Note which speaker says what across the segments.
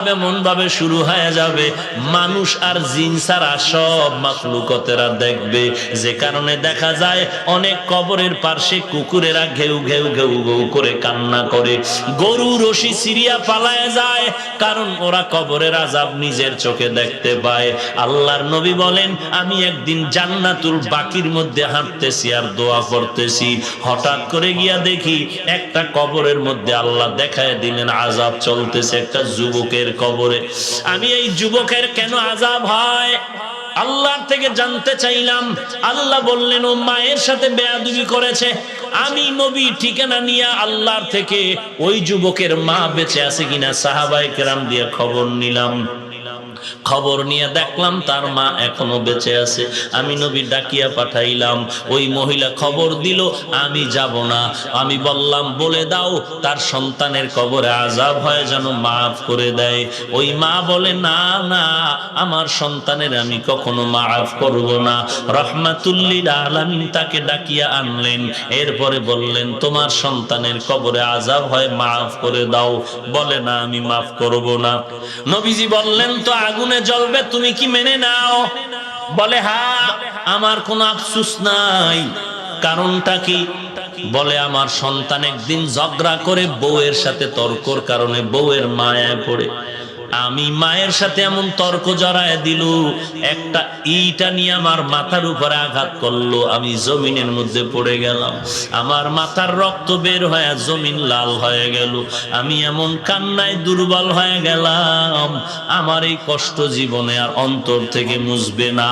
Speaker 1: এমন ভাবে শুরু হয়ে যাবে। মানুষ আর জিন ছাড়া সব মাখলুকতেরা দেখবে। যে কারণে দেখা যায়, অনেক কবরের পার্শ্বে কুকুরেরা ঘেউ ঘেউ ঘেউ ঘেউ করে কান্না করে। গরু, রশি সিরিয়া পালায় যায়, কারণ ওরা কবরের আজাব নিজের চোখে দেখতে পায়। আল্লাহর নবী বলেন, আমি একদিন জান্নাতুল বাকির মধ্যে হাঁটতেছি আর দোয়া করতেছি হঠাৎ করে গিয়া দেখি, একটা কবরের মধ্যে আল্লাহ দেখায় দিলেন আজাব চলতেছে। একটা যুবকের কবরে। আমি এই যুবকের কেন আজাব হয়? আল্লাহর থেকে জানতে চাইলাম। আল্লাহ বললেন, ও মায়ের সাথে বেয়াদুবি করেছে। আমি নবী ঠিকানা নিয়ে আল্লাহর থেকে ওই যুবকের মা বেঁচে আছে কিনা সাহাবাই কেরাম দিয়ে খবর নিলাম। খবর নিয়ে দেখলাম তার মা এখনও বেঁচে আছে। আমি নবী ডাকিয়া পাঠাইলাম, ওই মহিলা খবর দিল, আমি যাব না। আমি বললাম, বলে দাও, তার সন্তানের কবরে আজাব হয় যেন মাফ করে দেয়। ওই মা বলে, না না, আমার সন্তানের আমি কখনো মাফ করব না। রহমাতুল্লিল আলামিন তাকে ডাকিয়া আনলেন। এরপরে বললেন, তোমার সন্তানের কবরে আজাব হয়, মাফ করে দাও। বলে, না, আমি মাফ করব না। নবীজি বললেন, তো আগুনে জ্বলবে, তুমি কি মেনে নাও? বলে, হা, আমার কোনো আফসুস নাই। কারণটা কি? বলে, আমার সন্তান একদিন ঝগড়া করে বউয়ের সাথে তর্কর কারণে বউয়ের মায়ায় পড়ে। আমি মায়ের সাথে এমন তর্ক জড়ায় দিল, একটা ইটা নিয়ে আমার মাথার উপরে আঘাত করল, আমি জমিনের মধ্যে পড়ে গেলাম। আমার মাথার রক্ত বের হয়ে জমিন লাল হয়ে গেল, আমি এমন কান্নায় দুর্বল হয়ে গেলাম। আমার এই কষ্ট জীবনে আর অন্তর থেকে মুছবে না।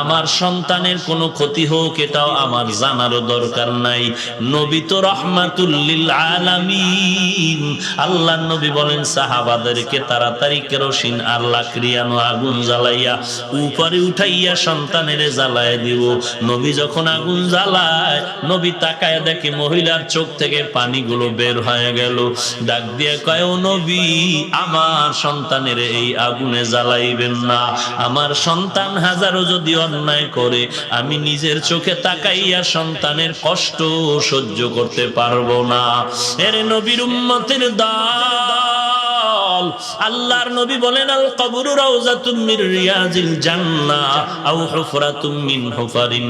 Speaker 1: আমার সন্তানের কোনো ক্ষতি হোক, এটাও আমার জানারও দরকার নাই। নবী তো রহমাতুল্লিল আলামিন। আল্লাহ নবী বলেন, সাহাবাদেরকে তাড়াতাড়ি কেরোসিন আর লাকড়িয়ানো আগুন জ্বালাইয়া উপরে উঠাইয়া সন্তানের জ্বালায় দিব। নবী যখন আগুন জ্বালায়, নবী তাকায় দেখে মহিলার চোখ থেকে পানিগুলো বের হয়ে গেল। ডাক দিয়ে কয় নবী, আমার সন্তানের এই আগুনে জ্বালাইবেন না। আমার সন্তান হাজারো যদি অন্যায় করে, আমি নিজের চোখে তাকাইয়া সন্তানের কষ্ট সহ্য করতে পারব না। এর নবীর উম্মতের দল আল্লাহর নবী বলেন, আল কবরু রিয়াজিল হুফারিন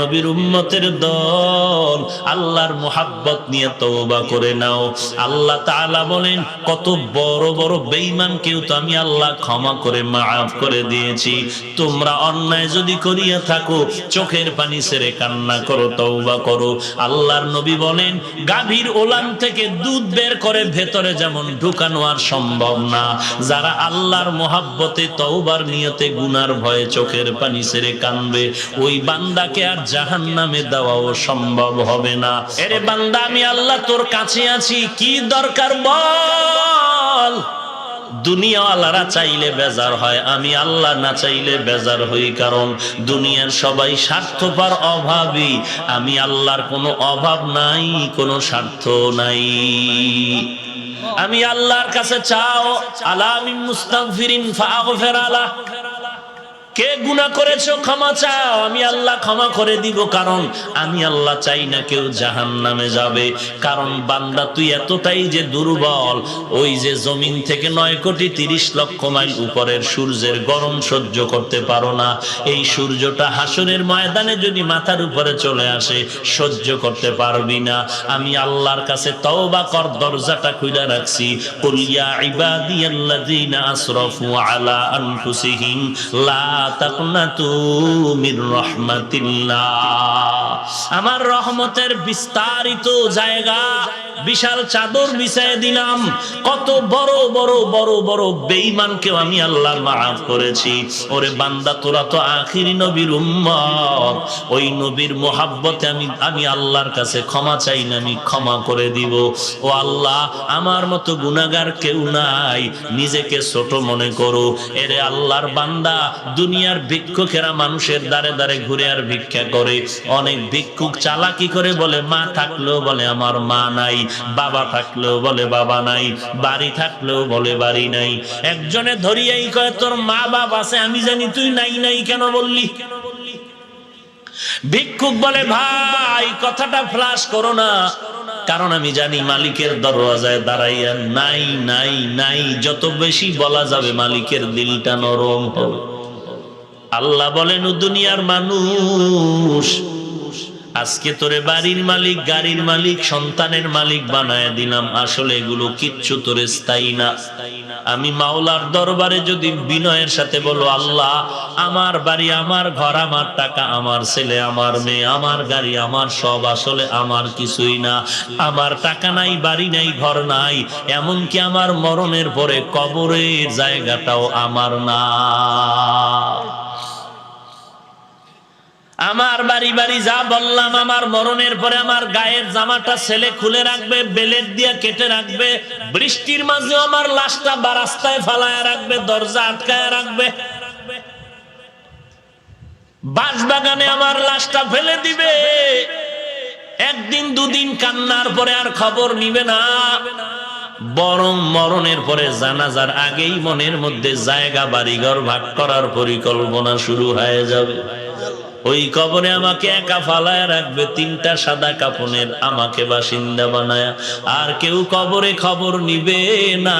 Speaker 1: নবীর উম্মতের দল, আল্লাহর মোহাব্বত নিয়ে তওবা করে নাও। আল্লাহ তাআলা বলেন, কত বড় বড় বেঈমান কেউ তো আমি আল্লাহ ক্ষমা করে মাফ করে দিয়েছি। তোমরা অন্যায় যদি করিয়া থাকো, চোখের পানি ছেড়ে কান্না করো, তওবা করো। আল্লাহর নবী বলেন, গাভীর ওলান থেকে দুধ বের করে ভেতরে যেমন ঢুকানো আর সম্ভব না। যারা আল্লাহর মোহাব্বতে তওবার নিয়তে গুনার ভয়ে চোখের পানি ছেড়ে কানবে, ওই বান্দাকে আর জাহান নামে দেওয়াও সম্ভব হবে না। এরে বান্দা, আমি আল্লাহ তোর কাছে আছি, কি দরকার বল? দুনিয়াওয়ালারা চাইলে বেজার হয়, আমি আল্লাহ না চাইলে বেজার হই, কারণ দুনিয়ার সবাই স্বার্থপর, অভাবী। আমি আল্লাহর কোনো অভাব নাই, কোনো স্বার্থ নাই। আমি আল্লাহর কাছে চাও আলামিন মুস্তাগফিরিন ফাগফির আলা কে গুনাহ করেছ, ক্ষমা চাও। আমি আল্লাহ ক্ষমা করে দিব, কারণ আমি আল্লাহ চাই না কেউ জাহান নামে যাবে। কারণ বান্দা তুই এতটাই যে দুর্বল, ওই যে জমিন থেকে নয় কোটি তিরিশ লক্ষ মাইল উপরের সূর্যের গরম সহ্য করতে পারো না। এই সূর্যটা হাসরের ময়দানে যদি মাথার উপরে চলে আসে, সহ্য করতে পারবি না। আমি আল্লাহর কাছে তওবা কর, দরজাটা খুলে রাখছি। কুল ইয়া ইবাদিয়াল্লাযীনা আসরাফু আলা আনফুসিহিম, লা আমার রহমতের বিস্তারিত জায়গা বিশাল চাদর বিছায় দিলাম। কত বড় বড় বড় বড় বেঈমানকেও আমি আল্লাহ মাফ করেছি। ওরে বান্দা, তোরা তো আখিরি নবীর উম্মত। ওই নবীর মোহাব্বতে আমি আমি আল্লাহর কাছে ক্ষমা চাই না, আমি ক্ষমা করে দিব। ও আল্লাহ, আমার মতো গুনাহগার কেউ নাই। নিজেকে ছোট মনে করো। এরে আল্লাহর বান্দা, দুনিয়ার ভিক্ষুকেরা মানুষের দ্বারে দ্বারে ঘুরে আর ভিক্ষা করে। অনেক ভিক্ষুক চালাকি করে বলে, মা থাকলেও বলে, আমার মা নাই। বাবা থাকলেও বলে বাবা নাই, বাড়ি থাকলেও বলে বাড়ি নাই। একজনে ধরিয়াই কয়, তোর মা বাবা আছে, আমি জানি তুই নাই নাই কেন বললি? ভিক্ষুক বলে, ভাই, কথাটা ফ্লাশ করো না। কারণ আমি জানি মালিকের দরওয়াজায় দাঁড়াইয়া নাই নাই নাই, যত বেশি বলা যাবে মালিকের দিলটা নরম হবে। আল্লাহ বলেন দুনিয়ার মানুষ আজকে তোরে বাড়ির মালিক, গাড়ির মালিক, সন্তানের মালিক বানায় দিলাম। আসলে এগুলো কিচ্ছু তোরে স্থায়ী না। আমি মাওলার দরবারে যদি বিনয়ের সাথে বলো, আল্লাহ, আমার বাড়ি, আমার ঘর, আমার টাকা, আমার ছেলে, আমার মেয়ে, আমার গাড়ি, আমার সব, আসলে আমার কিছুই না। আমার টাকা নাই, বাড়ি নাই, ঘর নাই, এমনকি আমার মরণের পরে কবরের জায়গাটাও আমার না। আমার বাড়ি বাড়ি যা বললাম, আমার মরণের পরে আমার গায়ের জামাটা ছেলে খুলে রাখবে, বেলেট দিয়ে কেটে রাখবে, বৃষ্টির মাঝে আমার লাশটা বা রাস্তায় ফালায় রাখবে, দরজা আটকায় রাখবে। বাঁশ বাগানে আমার লাশটা ফেলে দিবে। একদিন দুদিন কান্নার পরে আর খবর নিবে না। বরং মরণের পরে জানাজার আগেই মনের মধ্যে জায়গা বাড়িঘর ভাগ করার পরিকল্পনা শুরু হয়ে যাবে। ওই কবরে আমাকে একা ফালায় রাখবে, তিনটা সাদা কাপনের আমাকে বাসিন্দা বানায়। আর কেউ কবরে খবর নিবে না।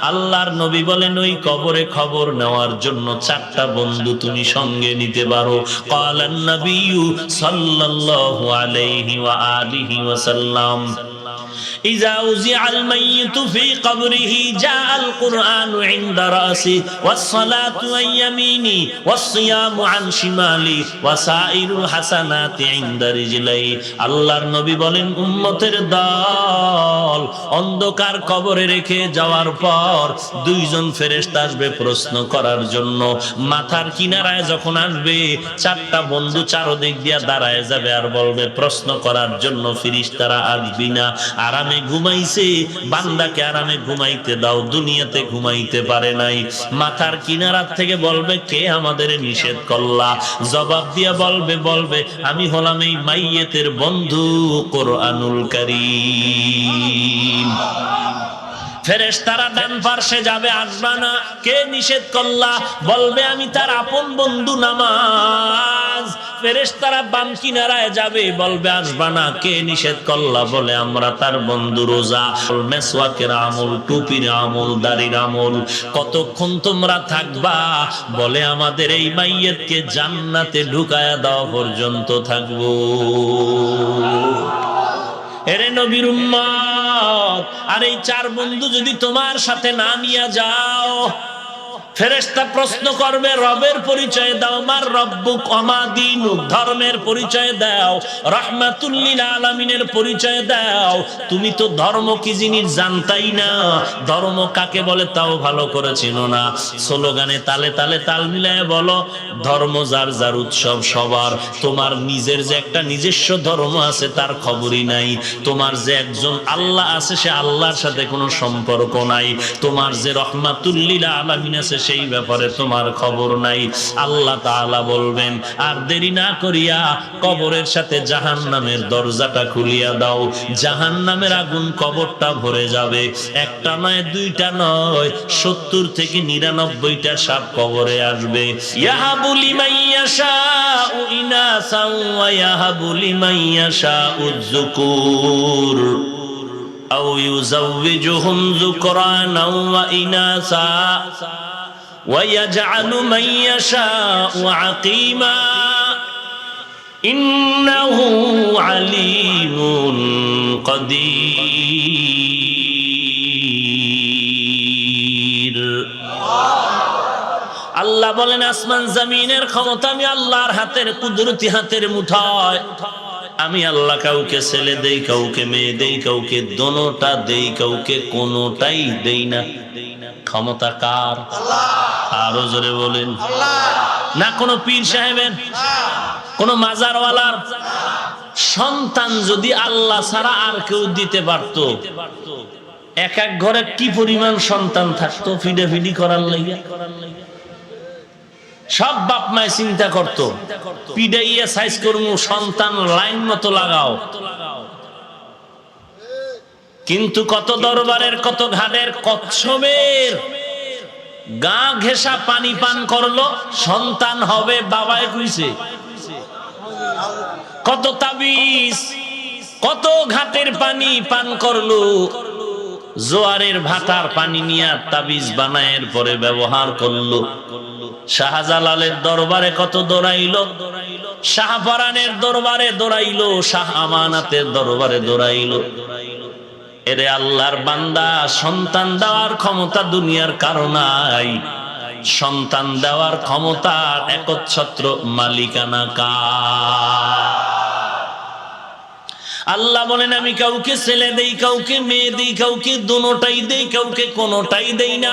Speaker 1: আল্লাহর নবী বলেন, ওই কবরে খবর নেওয়ার জন্য চারটা বন্ধু তুমি সঙ্গে নিতে পারো। কালান নবিয়ু সাল্লাল্লাহু আলাইহি ওয়া আলিহি ওয়াসাল্লাম। إذا وزع الميت في قبره جاء القرآن عند رأسي والصلاة عن يميني والصيام عن شمالي وسائر الحسنات عند رجلي আল্লাহর নবী বলেন উম্মতের দল অন্ধকার কবরে রেখে যাওয়ার পর দুইজন ফেরেশতা আসবে প্রশ্ন করার জন্য মাথার কিনারায় যখন আসবে চারটা বন্ধু চারদিক দিয়া দাঁড়ায় যাবে আর বলবে প্রশ্ন করার জন্য ফিরিস্তারা আসবি না আরামে ঘুমাইছে, বান্দাকে আরামে ঘুমাইতে দাও, দুনিয়াতে ঘুমাইতে পারে নাই। মাথার কিনারার থেকে বলবে, কে আমাদের নিষেধ করলা? জবাব দিয়া বলবে বলবে, আমি হলাম এই মাইয়েতের বন্ধু, কোরআনুল করিম। ফেরেশ তারা ডান পার্শ্বে যাবে, আসবা না, কে নিষেধ করলা? বলবে, আমি তার আপন বন্ধু নামাজ ফেরেশ তারা বাম কিনারায় যাবে, বলবে, আসবা না, কে নিষেধ করলা? বলে, আমরা তার বন্ধু রোজা, মেসওয়াকের আমল, টুপির আমল, দাড়ির আমল। কতক্ষণ তোমরা থাকবা? বলে, আমাদের এই মাইয়েতকে জান্নাতে ঢুকায়া দেওয়া পর্যন্ত থাকব। এরে নবীর উম্মত, আর এই চার বন্ধু যদি তোমার সাথে না নিয়ে যাও ফেরেশতা প্রশ্ন করবে, রবের পরিচয় দাও, মার রব্বুক অমাদিন ধর্মের পরিচয় দাও রহমাতুল্লিল আলামিনের পরিচয় দাও। তুমি তো ধর্ম কি জিনিস জানতাই না, ধর্ম কাকে বলে তাও ভালো করে চেনো না। স্লোগানে তালে তালে তাল মিলায় বলো, ধর্ম যার যার উৎসব সবার। তোমার নিজের যে একটা নিজস্ব ধর্ম আছে তার খবরই নাই। তোমার যে একজন আল্লাহ আছে সে আল্লাহর সাথে কোনো সম্পর্ক নাই। তোমার যে রহমাতুল্লিল আলামিন আছে সেই ব্যাপারে তোমার খবর নাই আল্লাহ তাআলা বলবেন আর দেরি না করিয়া কবরের সাথে জাহান নামের দরজাটা খুলিয়া দাও জাহান নামের আগুন কবরটা ভরে যাবে একটা নয় দুইটা নয় সত্তর থেকে নিরানব্বইটা সাপ কবরে আসবে ইয়াহাবুলি মাইয়াশা ইনাসা ওয়া ইয়াহাবুলি মাইয়াশা উযকুর أو يزوجهم ذكرانا وإناثا ويجعل من يشاء عقيما إنه عليم قدير আল্লাহ বলেন আসমান জমিনের ক্ষমতা আমি আল্লাহর হাতের কুদরতি হাতের মুঠায় আমি আল্লাহ কাউকে ছেলে দেই কাউকে মেয়ে দেই কাউকে দোনোটা দেই কাউকে কোনোটাই দেই না ক্ষমতা কার? আরও জোরে বলেন। না কোনো পীর সাহেবের, কোন মাজারওয়ালার। সন্তান যদি আল্লাহ ছাড়া আর কেউ দিতে পারত, এক এক ঘরে কি পরিমাণ সন্তান থাকতো ফিডে ফিডি করার লাইয়া সব বাপ মায় চিন্তা করতো, পিডাইয়া সাইজ করমু, সন্তান লাইন মতো লাগাও। কিন্তু কত দরবারের, কত ঘাটের কচ্ছপের গা ঘেঁষা পানি পান করল, সন্তান হবে, বাবায় কইছে। কত তাবিজ, কত ঘাটের পানি পান করল। জোয়ারের ভাতার পানি নিয়ে তাবিজ বানায়ের পরে ব্যবহার করল। শাহজালালের দরবারে কত দৌড়াইলো শাহপরানের দরবারে দৌড়াইলো, শাহ আমানাতের দরবারে দৌড়াইলো। এরে আল্লাহর বান্দা, সন্তান দেওয়ার ক্ষমতা দুনিয়ার কারণাই সন্তান দেওয়ার ক্ষমতার একচ্ছত্র মালিকানা কা আল্লাহ বলেন, আমি কাউকে ছেলে দেই, কাউকে মেয়ে দেই, কাউকে দুটাই দেই, কাউকে কোনোটাই দেই না।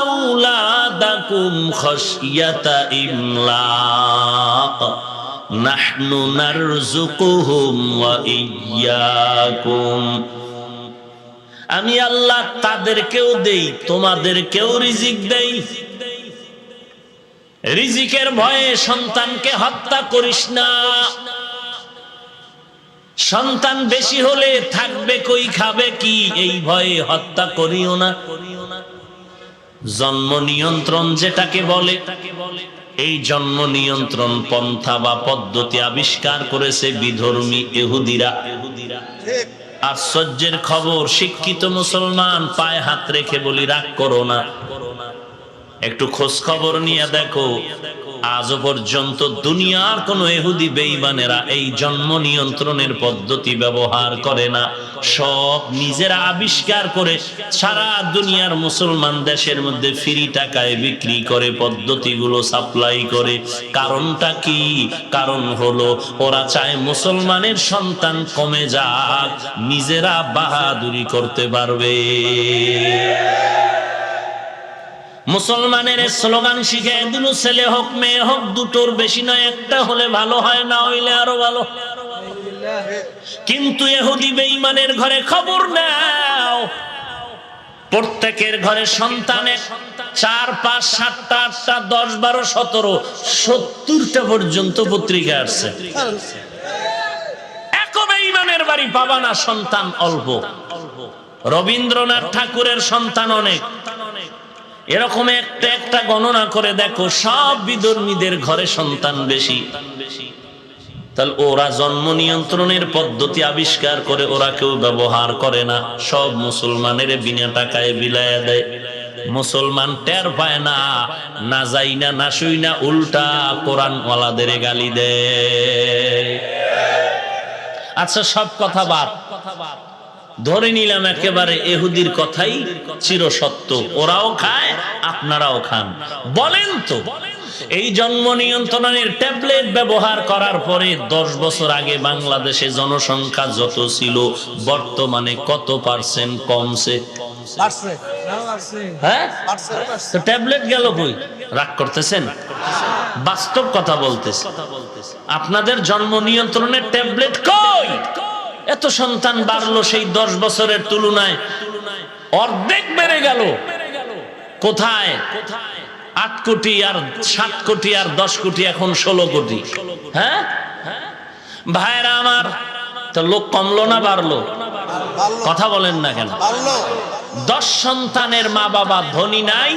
Speaker 1: আওলাদাকুম খাশিয়াতা ইমলাক। নাহনু নারযুকুহুম ওয়া ইয়্যাকুম আমি আল্লাহ তাদেরকেও দেই, তোমাদেরকেও রিজিক দেই। রিজিকের ভয়ে সন্তানকে হত্যা করিস না। সন্তান বেশি হলে থাকবে কই, খাবে কি, এই ভয়ে হত্যা করিও না। জন্ম নিয়ন্ত্রণ যেটাকে বলে। এই জন্ম নিয়ন্ত্রণ পন্থা বা পদ্ধতি আবিষ্কার করেছে বিধর্মী এহুদিরা আশ্চর্যের খবর, শিক্ষিত মুসলমান পায়ে হাত রেখে বলি, রাগ করো না। একটু খোঁজ খবর নিয়ে দেখো। আজও পর্যন্ত দুনিয়ার কোন এহুদি বেইমানেরা এই জন্ম নিয়ন্ত্রণের পদ্ধতি ব্যবহার করে না। সব নিজেরা আবিষ্কার করে সারা দুনিয়ার মুসলমান দেশের মধ্যে ফ্রি টাকায় বিক্রি করে, পদ্ধতিগুলো সাপ্লাই করে। কারণটা কি? কারণ হলো ওরা চায় মুসলমানের সন্তান কমে যাক, নিজেরা বাহাদুরি করতে পারবে। মুসলমানের স্লোগান শিখে দিল ছেলে হোক, মেয়ে হোক, দুটোর বেশি নয়, একটা হলে ভালো হয়, না হইলে আরও ভালো। কিন্তু এহুদি বেঈমানের ঘরে খবর নাও। প্রত্যেকের ঘরে সন্তানের চার, পাঁচ, সাতটা, আটটা, দশ, বারো, সতেরো, সত্তরটা পর্যন্ত পত্রিকা আসছে বেঈমানের বাড়ি পাবা না, সন্তান অল্প। রবীন্দ্রনাথ ঠাকুরের সন্তান অনেক। এরকম একটা একটা গণনা করে দেখো, সব বিধর্মীদের ঘরে সন্তান বেশি। তাহলে ওরা জন্ম নিয়ন্ত্রণের পদ্ধতি আবিষ্কার করে, ওরা কেউ ব্যবহার করে না। সব মুসলমানের বিনা টাকায় বিলায়া দেয়। মুসলমান টের পায় না না যাই না না শুই না, উল্টা কোরআন ওয়ালাদের গালি দেয়। আচ্ছা সব কথা বাদ কথা বাদ। ধরে নিলাম একেবারে এহুদির কথাই চিরসত্য। ওরাও খায়, আপনারাও খান। বলেন তো, এই জন্ম নিয়ন্ত্রণের ট্যাবলেট ব্যবহার করার পরে দশ বছর আগে বাংলাদেশে জনসংখ্যা যত ছিল, বর্তমানে কত পার্সেন্ট কমছে? হ্যাঁ? ট্যাবলেট গেল রাগ করতেছেন? বাস্তব কথা বলতেছে। আপনাদের জন্ম নিয়ন্ত্রণের ট্যাবলেট কই? এত সন্তান বাড়লো সেই দশ বছরের তুলনায়। অর্ধেক বেড়ে গেল। কোথায়? আট কোটি আর সাত কোটি আর দশ কোটি এখন ষোলো কোটি। হ্যাঁ? ভাইরা আমার তো লোক কমলো না বাড়লো? কথা বলেন না কেন? দশ সন্তানের মা বাবা ধনী নাই?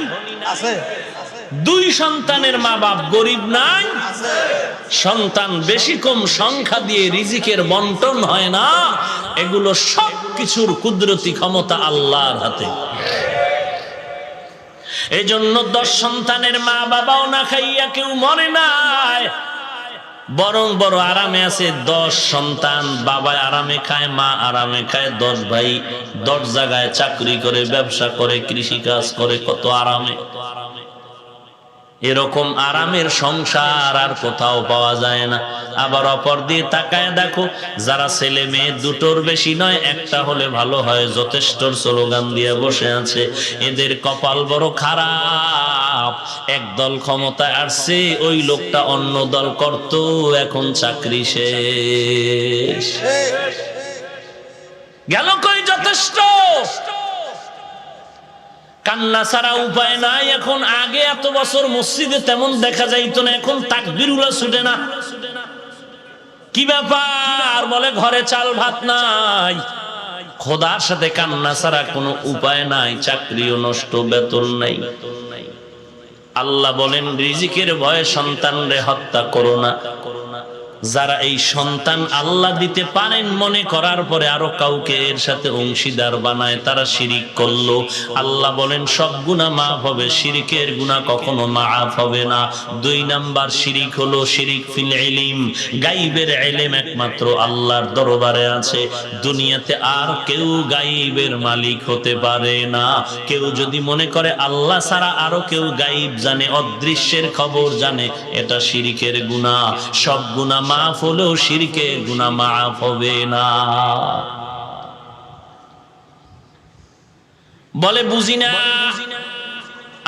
Speaker 1: দুই সন্তানের মা বাপ গরিব নাই, সন্তান বেশি কম সংখ্যা দিয়ে রিজিকের বন্টন হয় না, এগুলো সব কিছুর কুদরতি ক্ষমতা আল্লাহর হাতে। এই জন্য দশ সন্তানের মা বাবাও না খাইয়া কেউ মরে নাই, বরং বড় আরামে আছে দশ সন্তান বাবা আরামে খায়, মা আরামে খায়, দশ ভাই দশ জায়গায় চাকরি করে, ব্যবসা করে কৃষি কাজ করে, কত আরামে। এরকম আরামের সংসার আর কোথাও পাওয়া যায় না। আবার অপর দিয়ে তাকায় দেখো, যারা ছেলে মেয়ে দুটোর বেশি নয়, একটা হলে ভালো হয়, যথেষ্ট স্লোগান দিয়ে বসে আছে। এদের কপাল বড় খারাপ। এক দল ক্ষমতায় আসছে, ওই লোকটা অন্য দল করত, এখন চাকরি শেষ। গেল কই যথেষ্ট? কান্না ছাড়া উপায় নাই। এখন আগে এত বছর মসজিদে তেমন দেখা যাইতো না, এখন তাকবিরুলা ছুটে না। কি ব্যাপার? বলে, ঘরে চাল ভাত নাই। খোদার সাথে কান্না ছাড়া কোনো উপায় নাই, চাকরিও নষ্ট, বেতন নাই। আল্লাহ বলেন, রিজিকের ভয়ে সন্তান রে হত্যা করো না। যারা এই সন্তান আল্লাহ দিতে পারেন মনে করার পরে আরও কাউকে এর সাথে অংশীদার বানায়, তারা শিরিক করল। আল্লাহ বলেন, সব গুণা মাফ হবে, শিরিকের গুণা কখনো মাফ হবে না। দুই নাম্বার শিরিক হলো শিরিক ফিল ইলিম, গাইবের এলেম একমাত্র আল্লাহর দরবারে আছে। দুনিয়াতে আর কেউ গাইবের মালিক হতে পারে না। কেউ যদি মনে করে আল্লাহ ছাড়া আরও কেউ গাইব জানে, অদৃশ্যের খবর জানে, এটা শিরিকের গুণা সব গুণা মাফ হলেও শিরিকের গুণা মাফ হবে না। বলে বুঝি না।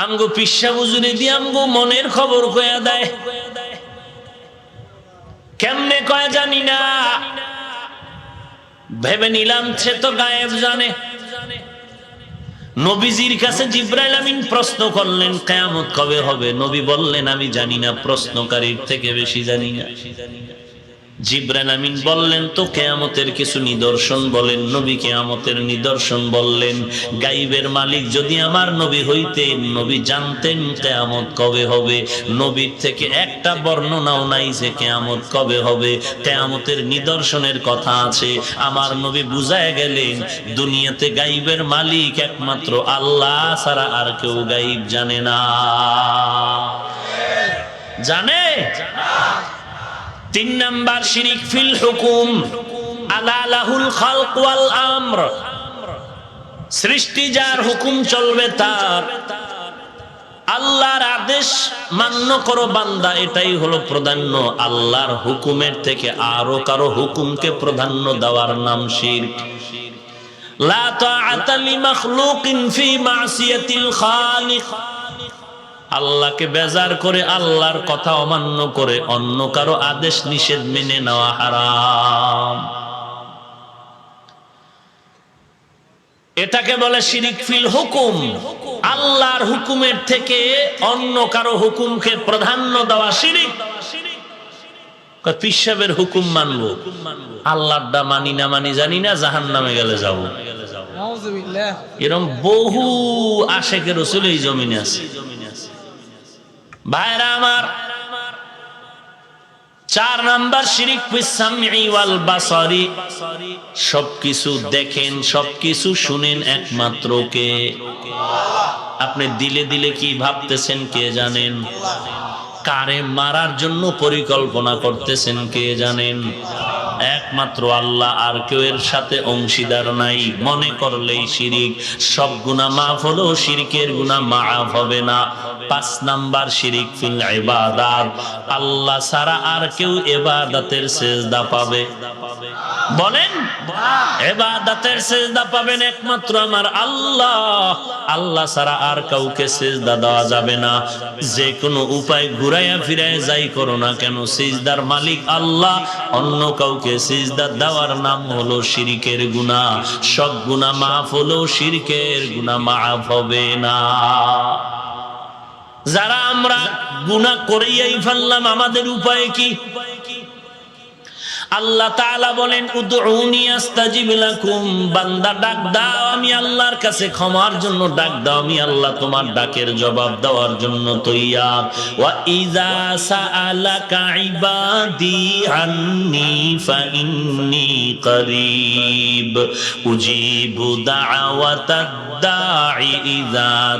Speaker 1: আমগো পিসা বুঝুরে দিয়ে আমগো মনের খবর কয়া দেয়। কেমনে কয় জানি না। ভেবে নিলাম সে তো গায়েব জানে। নবীজির কাছে জিব্রাইল আমিন প্রশ্ন করলেন, কেয়ামত কবে হবে? নবী বললেন, আমি জানি না, প্রশ্নকারীর থেকে বেশি জানি না। জিব্রাইল আমিন বললেন তো কেয়ামতের কিছু নিদর্শন বলেন, নবী কেয়ামতের নিদর্শন বললেন। গাইবের মালিক যদি আমার নবী হইতেন, নবী জানতেন কেয়ামত কবে হবে। নবীর থেকে একটা বর্ণনাও নাই যে কেয়ামত কবে হবে। কেয়ামতের নিদর্শনের কথা আছে। আমার নবী বুঝায় গেলেন, দুনিয়াতে গাইবের মালিক একমাত্র আল্লাহ ছাড়া আর কেউ গাইব জানে না। জানে? তিন নাম্বার শিরিক ফিল হুকুম, আলা লাহুল খালক ওয়াল আমর। সৃষ্টি যার হুকুম চলবে তার। আল্লাহর আদেশ মান্য করো বান্দা, এটাই হলো প্রাধান্য। আল্লাহর হুকুমের থেকে আরও কারও হুকুমকে প্রাধান্য দেওয়ার নাম শিরক লা তাআতা লিমাখলুকিন ফি মাসিয়াতিল খালিক। আল্লাহকে বেজার করে আল্লাহর কথা অমান্য করে অন্য কারও আদেশ নিষেধ মেনে নেওয়া হারাম। এটাকে বলে শিরিক ফিল হুকুম। আল্লাহর হুকুমের থেকে অন্য কারও হুকুমকে প্রাধান্য দেওয়া শিরিক। পিসাবের হুকুম মানবো। আল্লাহটা মানি না মানি জানি না জাহান নামে গেলে যাব। এরকম বহু আশেকে রসুল এই জমিনে আছে। আমার, চার নাম্বার শিরিক সবকিছু দেখেন, সবকিছু শুনেন একমাত্র কে? আপনি দিলে দিলে কি ভাবতেছেন কে জানেন? কারে মারার জন্য পরিকল্পনা করতেছেন কে জানেন? একমাত্র আল্লাহ, আর কেউ এর সাথে অংশীদার নাই। মনে করলেই শিরিক। সব গুণা মাফ হলেও শিরিকের গুণা মাফ হবে না। পাঁচ নাম্বার শিরিক ফিল ইবাদাত। আল্লাহ ছাড়া আর কেউ এবার দাঁতের সেজদা পাবে। বলেন এবাদাতের সেজদা পাবেন একমাত্র আমার আল্লাহ। আল্লাহ ছাড়া আর কাউকে সেজদা দেওয়া যাবে না। যে কোনো উপায় ঘুরাইয়া ফিরাইয়া যাই করো না কেন, সিজদার মালিক আল্লাহ। অন্য কাউকে সিজদা দেওয়ার নাম হলো শিরিকের গুণা সব গুণা মাফ হলো শিরকের গুণা মাফ হবে না। যারা আমরা গুণা করেই ফেললাম, আমাদের উপায় কি? আল্লাহ তাআলা বলেন বান্দা ডাক দাও, আমি আল্লাহর কাছে ক্ষমার জন্য ডাক দাও। আমি আল্লাহ তোমার ডাকের জবাব দেওয়ার জন্য তৈয়ার। ওয়া ইজা সাআলাকা ইবাদি ইযা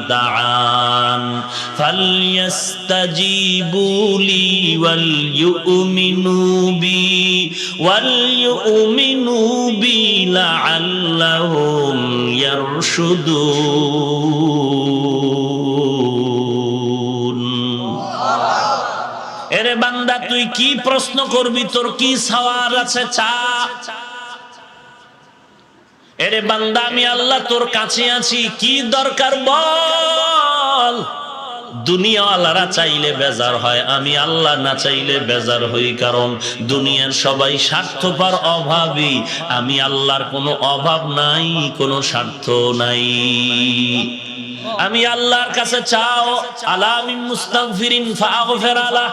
Speaker 1: وليؤمنوا بي لعلهم يرشدون এরে বান্দা তুই কি প্রশ্ন করবি তোর কি সওয়াল আছে চা এরে বান্দা আমি আল্লাহ তোর কাছে আছি কি দরকার বল দুনিয়াওয়ালারা চাইলে বেজার হয়, আমি আল্লাহ না চাইলে বেজার হই, কারণ দুনিয়ার সবাই স্বার্থপর, অভাবী। আমি আল্লাহর কোনো অভাব নাই, কোনো স্বার্থ নাই। আমি আল্লাহর কাছে চাও আলামিন মুস্তাগফিরিন ফাগফির আলা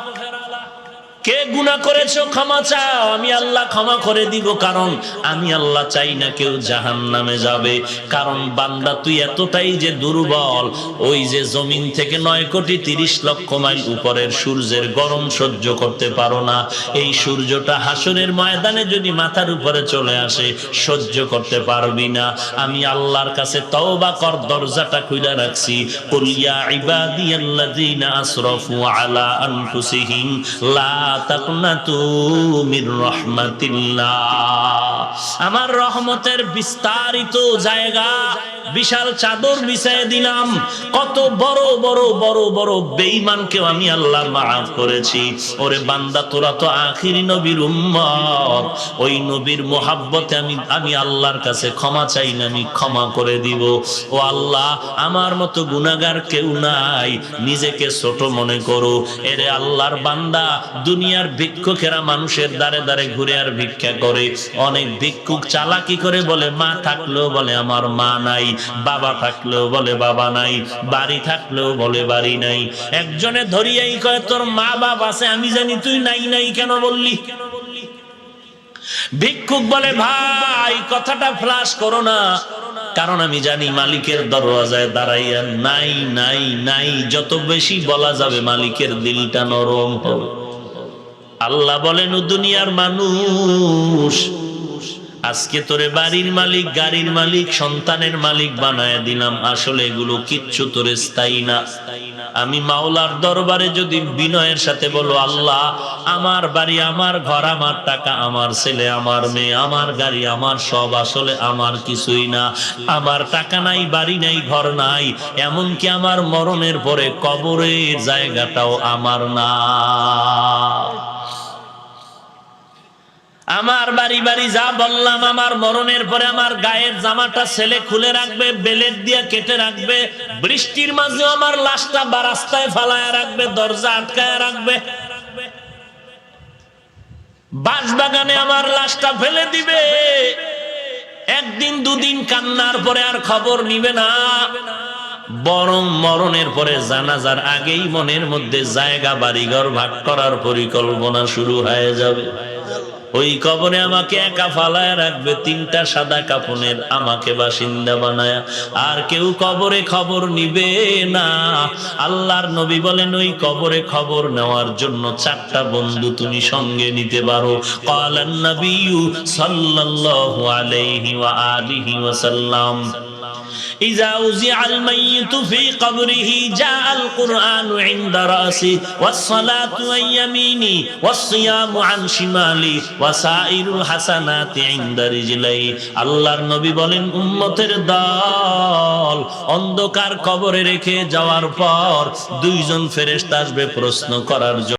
Speaker 1: কে গুনাহ করেছ? ক্ষমা চাও। আমি আল্লাহ ক্ষমা করে দিব, কারণ আমি আল্লাহ চাই না কেউ জাহান নামে যাবে। কারণ বান্দা তুই এতটাই যে দুর্বল, ওই যে জমিন থেকে নয় কোটি তিরিশ লক্ষ মাইল উপরের সূর্যের গরম সহ্য করতে পারো না। এই সূর্যটা হাসরের ময়দানে যদি মাথার উপরে চলে আসে, সহ্য করতে পারবি না। আমি আল্লাহর কাছে তওবা কর, দরজাটা খুলে রাখছি। কুল ইয়া ইবাদিয়াল্লাযীনা আসরাফু আলা আনফুসিহিম, লা আমার রহমতের বিস্তারিত জায়গা বিশাল চাদর বিছায় দিলাম। কত বড় বড় বড় বড় বেঈমানকেও আমি আল্লাহ মাফ করেছি। ওরে বান্দা, তোরা তো আখিরি নবীর উম্মত। ওই নবীর মোহাব্বতে আমি আমি আল্লাহর কাছে ক্ষমা চাই না, আমি ক্ষমা করে দিব। ও আল্লাহ, আমার মতো গুনাহগার কেউ নাই। নিজেকে ছোট মনে করো। এরে আল্লাহর বান্দা, দুনিয়ার ভিক্ষুকেরা মানুষের দ্বারে দ্বারে ঘুরে আর ভিক্ষা করে। অনেক ভিক্ষুক চালাকি করে বলে, মা থাকলেও বলে, আমার মা নাই। বাবা থাকলেও বলে বাবা নাই, বাড়ি থাকলেও বলে বাড়ি নাই। একজনে ধরিয়াই কয়, তোর মা বাবা আছে, আমি জানি তুই নাই নাই কেন বললি? ভিক্ষুক বলে, ভাই, কথাটা ফ্লাশ করো না। কারণ আমি জানি মালিকের দরওয়াজায় দাঁড়াইয়া নাই নাই নাই, যত বেশি বলা যাবে মালিকের দিলটা নরম হবে। আল্লাহ বলেন দুনিয়ার মানুষ আজকে তোরে বাড়ির মালিক, গাড়ির মালিক, সন্তানের মালিক বানায় দিলাম। আসলে এগুলো কিচ্ছু তোরে স্থায়ী না। আমি মাওলার দরবারে যদি বিনয়ের সাথে বলো, আল্লাহ, আমার বাড়ি, আমার ঘর, আমার টাকা, আমার ছেলে, আমার মেয়ে, আমার গাড়ি, আমার সব, আসলে আমার কিছুই না। আমার টাকা নাই, বাড়ি নাই, ঘর নাই, এমনকি আমার মরণের পরে কবরের জায়গাটাও আমার না। আমার বাড়ি বাড়ি যা বললাম, আমার মরণের পরে আমার গায়ের জামাটা ছেলে খুলে রাখবে, বেলেট দিয়ে কেটে রাখবে, বৃষ্টির মাঝে আমার লাশটা বা রাস্তায় ফালায় রাখবে, দরজা আটকায় রাখবে। বাঁশ বাগানে আমার লাশটা ফেলে দিবে। একদিন দুদিন কান্নার পরে আর খবর নিবে না। বরং মরণের পরে জানাজার আগেই মনের মধ্যে জায়গা বাড়িঘর ভাগ করার পরিকল্পনা শুরু হয়ে যাবে। ওই কবরে আমাকে একা ফালায় রাখবে, তিনটা সাদা কাপনের আমাকে বাসিন্দা বানায়। আর কেউ কবরে খবর নিবে না। আল্লাহর নবী বলেন, ওই কবরে খবর নেওয়ার জন্য চারটা বন্ধু তুমি সঙ্গে নিতে পারো। কালান নবিয়ু সাল্লাল্লাহু আলাইহি ওয়া আলিহি ওয়াসাল্লাম। إذا وزع الميت في قبره جاء القرآن عند رأسي والصلاة عن يميني والصيام عن شمالي وسائر الحسنات عند رجلي আল্লাহর নবী বলেন উম্মতের দল অন্ধকার কবরে রেখে যাওয়ার পর দুইজন ফেরেশতা আসবে প্রশ্ন করার জন্য